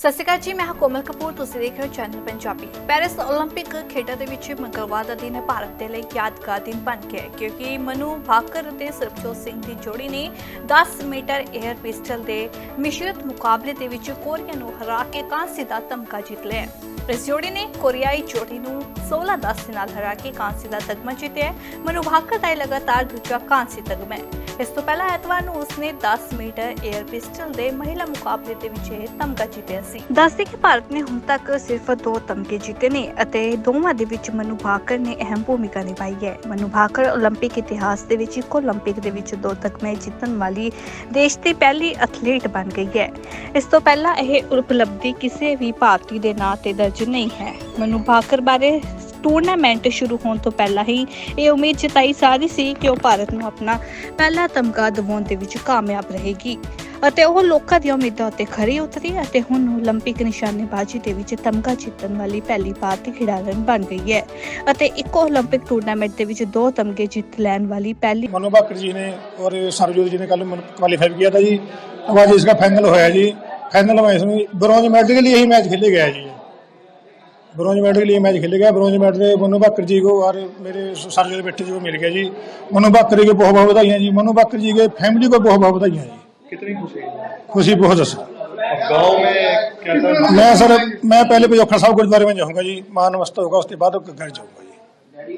ਸਤਿ ਸ਼੍ਰੀ ਅਕਾਲ ਜੀ, ਮੈਂ ਹਾਂ ਕੋਮਲ ਕਪੂਰ, ਤੁਸੀਂ ਦੇਖ ਰਹੇ ਹੋ ਚੈਨਲ ਪੰਜਾਬੀ ਪੈਰਿਸ 올림픽 ਖੇਡਾਂ ਦੇ ਵਿੱਚ ਮੰਗਲਵਾਰ ਦਾ ਦਿਨ ਭਾਰਤ ਦੇ ਲਈ ਯਾਦਗਾਰ ਦਿਨ ਬਣ ਗਿਆ ਕਿਉਂਕਿ ਮਨੂ ਭਾਕਰ ਤੇ ਸਰਬਜੋਤ ਸਿੰਘ ਦੀ ਜੋੜੀ ਨੇ 10 ਮੀਟਰ 에ਅਰ ਪਿਸਟਲ ਦੇ ਮਿਸ਼ਰਤ ਮੁਕਾਬਲੇ ਦੇ ਵਿੱਚ ਕੋਰੀਆ ਨੂੰ ਹਰਾ ਕੇ ਕਾਂਸੀ ਦਾ ਤਮਗਾ ਜਿੱਤ ਲਿਆ ਇਸ ਜੋੜੀ ਨੇ ਕੋਰੀਆਈ ਜੋੜੀ ਨੂੰ 16-10 ਦੇ ਨਾਲ ਹਰਾ ਕੇ ਕਾਂਸੀ ਦਾ ਤਗਮਾ ਜਿੱਤਿਆ ਮਨੂ ਭਾਕਰ ਦਾ ਲਗਾਤਾਰ ਦੂਜਾ ਕਾਂਸੀ ਤਗਮਾ ਹੈ। ਇਸ ਤੋਂ ਪਹਿਲਾਂ ਐਤਵਾਰ ਨੂੰ ਉਸਨੇ 10 ਮੀਟਰ 에ਅਰ ਪਿਸਟਲ ਦੇ ਮਹਿਲਾ ਮੁਕਾਬਲੇ ਦੇ ਵਿੱਚ ਇਹ ਤਮਗਾ ਜਿੱਤਿਆ ਸੀ ਦੱਸਦੇ ਕਿ ਭਾਰਤ ਨੇ ਹੁਣ ਤੱਕ ਸਿਰਫ ਦੋ ਤਮਗੇ ਜਿੱਤੇ ਨੇ ਅਤੇ ਦੋਵਾਂ ਦੇ ਵਿੱਚ ਮਨੂ ਭਾਕਰ ਨੇ ਅਹਿਮ ਭੂਮਿਕਾ ਨਿਭਾਈ ਹੈ ਮਨੂ ਭਾਕਰ 올림픽 ਇਤਿਹਾਸ ਦੇ ਵਿੱਚ ਇੱਕੋ 올림픽 ਦੇ ਵਿੱਚ ਦੋ ਤਗਮੇ ਜਿੱਤਣ ਵਾਲੀ ਦੇਸ਼ ਦੀ ਪਹਿਲੀ ਐਥਲੀਟ ਬਣ ਗਈ ਹੈ ਇਸ ਤੋਂ ਪਹਿਲਾਂ ਇਹ ਉਪਲਬਧੀ ਕਿਸੇ ਵੀ ਭਾਰਤੀ ਦੇ ਨਾਂ ਤੇ ਦਰਜ ਨਹੀਂ ਹੈ ਮਨੂ ਭਾਕਰ ਬਾਰੇ ਟੂਰਨਾਮੈਂਟ ਸ਼ੁਰੂ ਹੋਣ ਤੋਂ ਪਹਿਲਾਂ ਹੀ ਇਹ ਉਮੀਦ ਜਤਾਈ ਜਾ ਰਹੀ ਸੀ ਕਿ ਉਹ ਭਾਰਤ ਨੂੰ ਆਪਣਾ ਪਹਿਲਾ ਤਮਗਾ ਦਿਵਾਉਣ ਦੇ ਵਿੱਚ ਕਾਮਯਾਬ ਰਹੇਗੀ ਅਤੇ ਉਹ ਲੋਕਾਂ ਦੀਆਂ ਉਮੀਦਾਂ ਉੱਤੇ ਖਰੀ ਉਤਰੀ ਅਤੇ ਹੁਣ ਉਹ 올림픽 ਨਿਸ਼ਾਨੇਬਾਜ਼ੀ ਦੇ ਵਿੱਚ ਤਮਗਾ ਜਿੱਤਣ ਵਾਲੀ ਪਹਿਲੀ ਭਾਰਤੀ ਖਿਡਾਰਨ ਬਣ ਗਈ ਹੈ ਅਤੇ ਇੱਕੋ 올림픽 ਟੂਰਨਾਮੈਂਟ ਦੇ ਵਿੱਚ ਦੋ ਤਮਗੇ ਜਿੱਤ ਲੈਣ ਵਾਲੀ ਪਹਿਲੀ मनु भाकर जी ने और सरजोत जी ने कल क्वालिफाई किया था जी अब आज इसका फाइनल होया जी फाइनल में इसमें ब्रॉन्ज मेडल के लिए ही मैच खेले गया जी ब्रॉन्ज मेडल के लिए मैच खेले गया ब्रॉन्ज मेडल मनु भाकर जी को और मेरे सरजोत बेटे जी को मिल गया जी मनु भाकर जी को बहुत बहुत बधाइयाँ जी मनु भाकर जी के फैमिली को बहुत बहुत बधाइयाँ जी कितनी खुशी खुशी बहुत है गाँव में क्या मैं सर मैं पहले पिजोखर साहब गुरुद्वारे में जाऊँगा जी। मान नमस्त होगा उसके बाद घर जाऊँगा जी।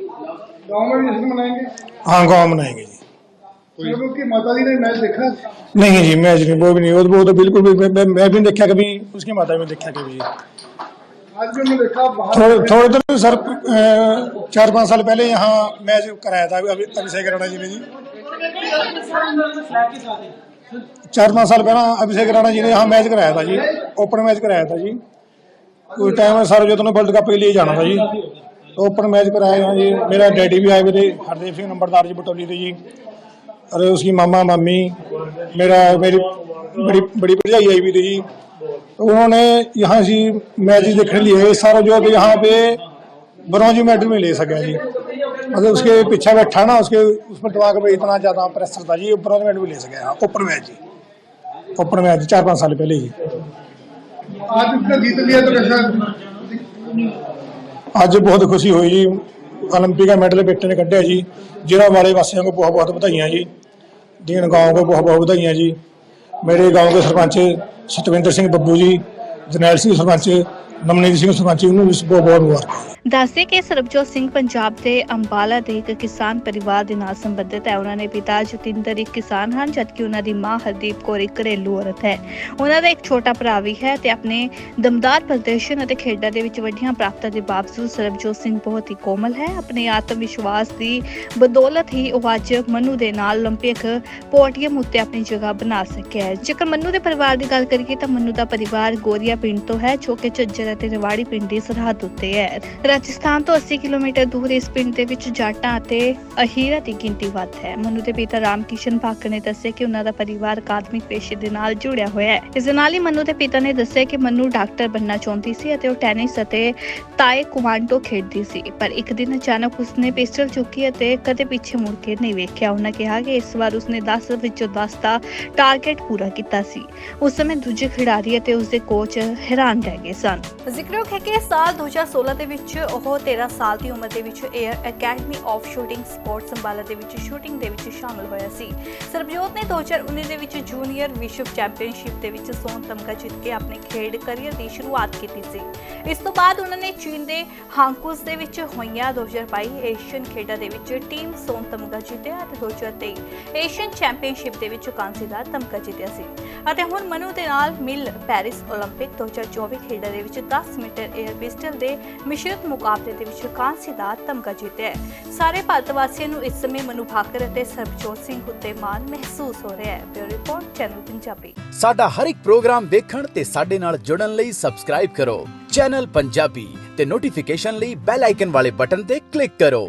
गाँव में भी जश्न मनाएँगे? हाँ गाँव मनाएँगे जी। लोगों माता जी ने मैच देखा? नहीं जी मैच नहीं वो भी नहीं। वो तो- तो बिल्कुल भी मैं, मैं, भी देखा कभी उसकी माता भी देखा कभी। आज भी हमने देखा बाहर थोड़े थोड़े दिन सर चार पाँच साल पहले यहाँ मैच कराया था अभी अभिषेक राणा जी ने जी। चार पाँच साल पहले अभिषेक राणा जी ने यहाँ मैच कराया था जी ओपन मैच कराया था जी उस टाइम में सर जो वर्ल्ड कप के लिए जाना था जी तो ओपन मैच कराया यहाँ जी मेरा डैडी भी आए हुए थे हरदेव सिंह नंबरदार जी बटौली थे जी और उसकी मामा मामी मेरा मेरी बड़ी बड़ी भरजाई आई हुई थी जी तो उन्होंने यहाँ से मैच देखने लिए सारा जो है तो यहाँ पे ब्रॉन्ज मेडल में ले सके जी मतलब उसके पीछे बैठा ना उसके उसमें दिमाग में इतना ज़्यादा प्रेशर था जी ब्रॉडमेंट भी ले सके। हाँ ओपन जी। ओपन मैच जी चार पाँच साल पहले ही। आज जीत लिया तो कैसा? आज बहुत खुशी हुई जी। ओलंपिक का मेडल बेटे ने कटे जी। जिला वाले वासियों को बहुत बहुत बधाई जी। दीन गाँव को बहुत बहुत बधाई जी। मेरे गाँव के सरपंच सतविंदर सिंह बब्बू जी जरनैल सिंह सरपंच नमनीत सिंह सरपंच उन्होंने भी बहुत बहुत मुबारक ਦੱਸਦੇ ਕਿ ਸਰਬਜੋਤ ਸਿੰਘ ਪੰਜਾਬ ਦੇ ਅੰਬਾਲਾ ਦੇ ਇੱਕ ਕਿਸਾਨ ਪਰਿਵਾਰ ਦੇ ਨਾਲ ਸੰਬੰਧਿਤ ਹੈ ਉਹਨਾਂ ਦੇ ਪਿਤਾ ਜਤਿੰਦਰ ਇੱਕ ਕਿਸਾਨ ਹਨ ਜਦਕਿ ਉਹਨਾਂ ਦੀ ਮਾਂ ਹਰਦੀਪ ਕੌਰ ਇੱਕ ਘਰੇਲੂ ਔਰਤ ਹੈ ਉਹਨਾਂ ਦਾ ਇੱਕ ਛੋਟਾ ਭਰਾ ਵੀ ਹੈ ਤੇ ਆਪਣੇ ਦਮਦਾਰ ਪ੍ਰਦਰਸ਼ਨ ਅਤੇ ਖੇਡਾਂ ਦੇ ਵਿੱਚ ਵੱਡੀਆਂ ਪ੍ਰਾਪਤੀਆਂ ਦੇ ਬਾਵਜੂਦ ਸਰਬਜੋਤ ਸਿੰਘ ਬਹੁਤ ਹੀ ਕੋਮਲ ਹੈ ਆਪਣੇ ਆਤਮ ਵਿਸ਼ਵਾਸ ਦੀ ਬਦੌਲਤ ਹੀ ਉਹ ਅੱਜ ਮਨੂ ਦੇ ਨਾਲ 올림픽 ਪੋਡੀਅਮ ਉੱਤੇ ਆਪਣੀ ਜਗ੍ਹਾ ਬਣਾ ਸਕਿਆ ਹੈ ਜੇਕਰ ਮਨੂ ਦੇ ਪਰਿਵਾਰ ਦੀ ਗੱਲ ਕਰੀਏ ਤਾਂ ਮਨੂ ਦਾ ਪਰਿਵਾਰ ਗੋਰੀਆ ਪਿੰਡ ਤੋਂ ਹੈ ਜੋ ਕਿ ਝੱਜਰ ਅਤੇ ਰਵਾੜੀ ਪਿੰਡ ਦੀ ਸਰਹੱਦ ਉੱਤੇ ਹੈ ਰਾਜਸਥਾਨ ਤੋਂ 80 ਕਿਲੋਮੀਟਰ ਦੂਰ ਇਸ ਪਿੰਡ ਦੇ ਵਿੱਚ ਜਾਟਾਂ ਅਤੇ ਅਹੀਰਾ ਦੀ ਗਿਣਤੀ ਵੱਧ ਹੈ। ਮਨੂ ਦੇ ਪਿਤਾ ਰਾਮ ਭਾਕਰ ਨੇ ਦੱਸਿਆ ਕਿ ਉਹਨਾਂ ਦਾ ਪਰਿਵਾਰ ਅਕਾਦਮਿਕ ਪੇਸ਼ੇ ਦੇ ਨਾਲ ਜੁੜਿਆ ਹੋਇਆ ਹੈ। ਇਸ ਦੇ ਨਾਲ ਹੀ ਮਨੂ ਦੇ ਪਿਤਾ ਨੇ ਦੱਸਿਆ ਕਿ ਮਨੂ ਡਾਕਟਰ ਬਣਨਾ ਚਾਹੁੰਦੀ ਸੀ ਅਤੇ ਉਹ ਟੈਨਿਸ ਅਤੇ ਤਾਏ ਖੇਡਦੀ ਸੀ, ਪਰ ਇੱਕ ਦਿਨ ਅਚਾਨਕ ਉਸਨੇ ਪਿਸਟਲ ਚੁੱਕੀ ਅਤੇ ਕਦੇ ਪਿੱਛੇ ਮੁੜ ਕੇ ਨਹੀਂ ਵੇਖਿਆ। ਉਹਨਾਂ ਕਿਹਾ ਕਿ ਇਸ ਵਾਰ ਉਸਨੇ 10 ਵਿੱਚੋਂ 10 ਦਾ ਟਾਰਗੇਟ ਪੂਰਾ ਕੀਤਾ ਸੀ। ਉਸ ਸਮੇਂ ਦੂਜੇ ਖਿਡਾਰੀ ਅਤੇ ਉਸਦੇ ਕੋਚ ਹੈਰਾਨ ਰਹਿ ਗਏ ਸਨ। ਜ਼ਿਕਰਯੋਗ ਹੈ ਕਿ ਸਾਲ 2016 ਦੇ ਵਿੱਚ ਉਹ 13 ਸਾਲ ਦੀ ਉਮਰ ਦੇ ਵਿੱਚ air academy of shooting sport ਸੰਭਾਲਾ ਦੇ ਵਿੱਚ ਸ਼ੂਟਿੰਗ ਦੇ ਵਿੱਚ ਸ਼ਾਮਲ ਹੋਇਆ ਸੀ। ਸਰਬਜੋਤ ਨੇ 2019 ਦੇ ਵਿੱਚ ਜੂਨੀਅਰ ਵਿਸ਼ਵ ਚੈਂਪੀਅਨਸ਼ਿਪ ਦੇ ਵਿੱਚ ਸੋਨ ਤਮਗਾ ਜਿੱਤ ਕੇ ਆਪਣੇ ਖੇਡ ਕਰੀਅਰ ਦੀ ਸ਼ੁਰੂਆਤ ਕੀਤੀ ਸੀ। ਇਸ ਤੋਂ ਬਾਅਦ ਉਹਨਾਂ ਨੇ ਚੀਨ ਦੇ ਹਾਂਕੂਸ ਦੇ ਵਿੱਚ ਹੋਈਆਂ 2022 ਏਸ਼ੀਅਨ ਖੇਡਾਂ ਦੇ ਵਿੱਚ ਟੀਮ ਸੋਨ ਤਮਗਾ ਜਿੱਤਿਆ ਅਤੇ 2023 ਏਸ਼ੀਅਨ ਚੈਂਪੀਅਨਸ਼ਿਪ ਦੇ ਵਿੱਚ ਕਾਂਸੀ ਦਾ ਤਮਗਾ ਜਿੱਤਿਆ ਸੀ। ਅਤੇ ਹੁਣ ਮਨੂ ਦੇ ਨਾਲ ਮਿਲ ਪੈਰਿਸ 올림픽 2024 ਖੇਡਾਂ ਦੇ ਵਿੱਚ 10 ਮੀਟਰ 에ਅਰ ਪਿਸਟਲ ਦੇ ਮਿਸ਼ਰਤ ਮੁਕਾਬਲੇ ਦੇ ਵਿੱਚ ਕਾਂਸੀ ਦਾ ਤਮਗਾ ਜਿੱਤਿਆ ਹੈ। ਸਾਰੇ ਭਾਰਤ ਵਾਸੀਆਂ ਨੂੰ ਇਸ ਸਮੇਂ ਮਨੂ ਭਾਕਰ ਅਤੇ ਸਰਬਜੋਤ ਸਿੰਘ ਉੱਤੇ ਮਾਣ ਮਹਿਸੂਸ ਹੋ ਰਿਹਾ ਹੈ। Bureau report, channel Punjabi. ਸਾਡਾ ਹਰ ਇੱਕ ਪ੍ਰੋਗਰਾਮ ਦੇਖਣ ਤੇ ਸਾਡੇ ਨਾਲ ਜੁੜਨ ਲਈ ਸਬਸਕ੍ਰਾਈਬ ਕਰੋ। ਚੈਨਲ ਪੰਜਾਬੀ ਤੇ ਨੋਟੀਫਿਕੇਸ਼ਨ ਲਈ ਬੈਲ ਆਈਕਨ ਵਾਲੇ ਬਟਨ ਤੇ ਕਲਿੱਕ ਕਰੋ।